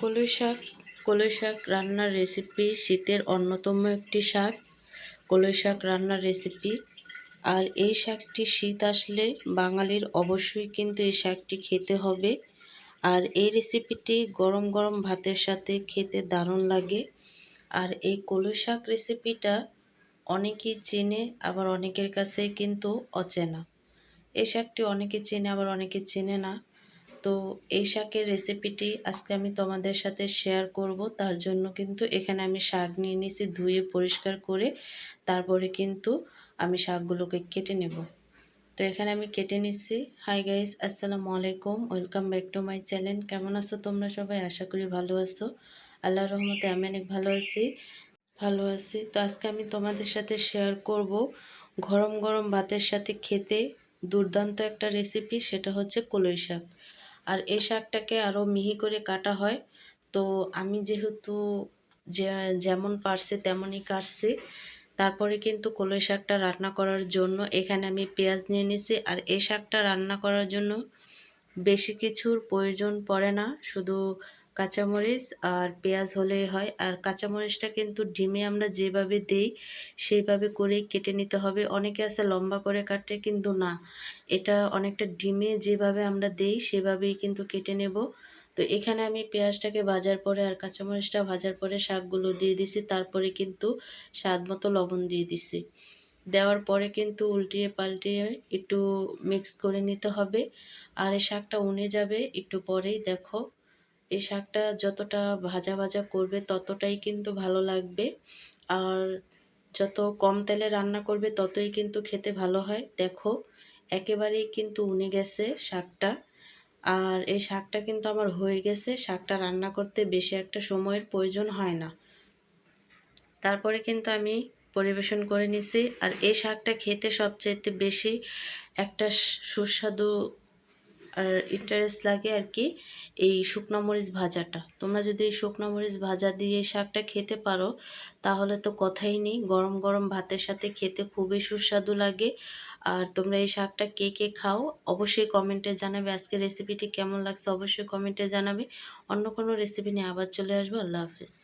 কলই শাক কলই শাক রান্নার রেসিপি শীতের অন্যতম একটি শাক। কলই শাক রান্নার রেসিপি আর এই শাকটি শীত আসলে বাঙালির অবশ্যই কিন্তু এই শাকটি খেতে হবে। আর এই রেসিপিটি গরম গরম ভাতের সাথে খেতে দারুণ লাগে। আর এই কলই শাক রেসিপিটা অনেকেই চেনে, আবার অনেকের কাছে কিন্তু অচেনা। এই শাকটি অনেকে চেনে, আবার অনেকে চেনে না। তো এই শাকের রেসিপিটি আজকে আমি তোমাদের সাথে শেয়ার করব। তার জন্য কিন্তু এখানে আমি শাক নিয়ে নিয়েছি, ধুয়ে পরিষ্কার করে তারপরে কিন্তু আমি শাকগুলোকে কেটে নেব। তো এখানে আমি কেটে নিচ্ছি। হাই গাইস আসসালামু আলাইকুম। Welcome back to my channel কেমন আছো তোমরা সবাই? আশা করি ভালো আছো। আল্লাহ রহমতে আমি অনেক ভালো আছি। ভালো আছি। তো আজকে আমি তোমাদের সাথে শেয়ার করব গরম গরম ভাতের সাথে খেতে দুর্দান্ত একটা রেসিপি সেটা হচ্ছে কলই শাক। আর এই শাকটাকে আরও মিহি করে কাটা হয়। তো আমি যেহেতু যেমন পারছে তেমনই কাটছি। তারপরে কিন্তু কলই শাকটা রান্না করার জন্য এখানে আমি পেঁয়াজ নিয়ে নিছি। আর এই শাকটা রান্না করার জন্য বেশি কিছুর প্রয়োজন পড়ে না। শুধু কাঁচামরিচ আর পেঁয়াজ হলেই হয়। আর কাঁচামরিচটা কিন্তু ডিমে আমরা যেভাবে দেই, সেইভাবে করেই কেটে নিতে হবে। অনেকে আছে লম্বা করে কাটে, কিন্তু না। এটা অনেকটা ডিমে যেভাবে আমরা দেই, সেভাবেই কিন্তু কেটে নেব। তো এখানে আমি পেঁয়াজটাকে ভাজার পরে আর কাঁচামরিচটা ভাজার পরে শাকগুলো দিয়ে দিছি। তারপরে কিন্তু স্বাদ মতো লবণ দিয়ে দিছি। দেওয়ার পরে কিন্তু উল্টিয়ে পাল্টিয়ে একটু মিক্স করে নিতে হবে। আর এই শাকটা উনে যাবে, একটু পরেই দেখো। এই শাকটা যতটা ভাজা ভাজা করবে ততটাই কিন্তু ভালো লাগবে। আর যত কম তেলে রান্না করবে ততই কিন্তু খেতে ভালো হয়। দেখো, একেবারেই কিন্তু উনে গেছে শাকটা। আর এই শাকটা কিন্তু আমার হয়ে গেছে। শাকটা রান্না করতে বেশি একটা সময়ের প্রয়োজন হয় না। তারপরে কিন্তু আমি পরিবেশন করে নিছি। আর এই শাকটা খেতে সবচেয়ে বেশি একটা সুস্বাদু আর ইন্টারেস্ট লাগে আর কি এই শুকনো মরিচ ভাজাটা। তোমরা যদি এই শুকনো মরিচ ভাজা দিয়ে শাকটা খেতে পারো, তাহলে তো কথাই নেই। গরম গরম ভাতের সাথে খেতে খুবই সুস্বাদু লাগে। আর তোমরা এই শাকটা কে কে খাও অবশ্যই কমেন্টে জানাবে। আজকের রেসিপিটি কেমন লাগছে অবশ্যই কমেন্টে জানাবে। অন্য কোনো রেসিপি নিয়ে আবার চলে আসব। আল্লাহ হাফিজ।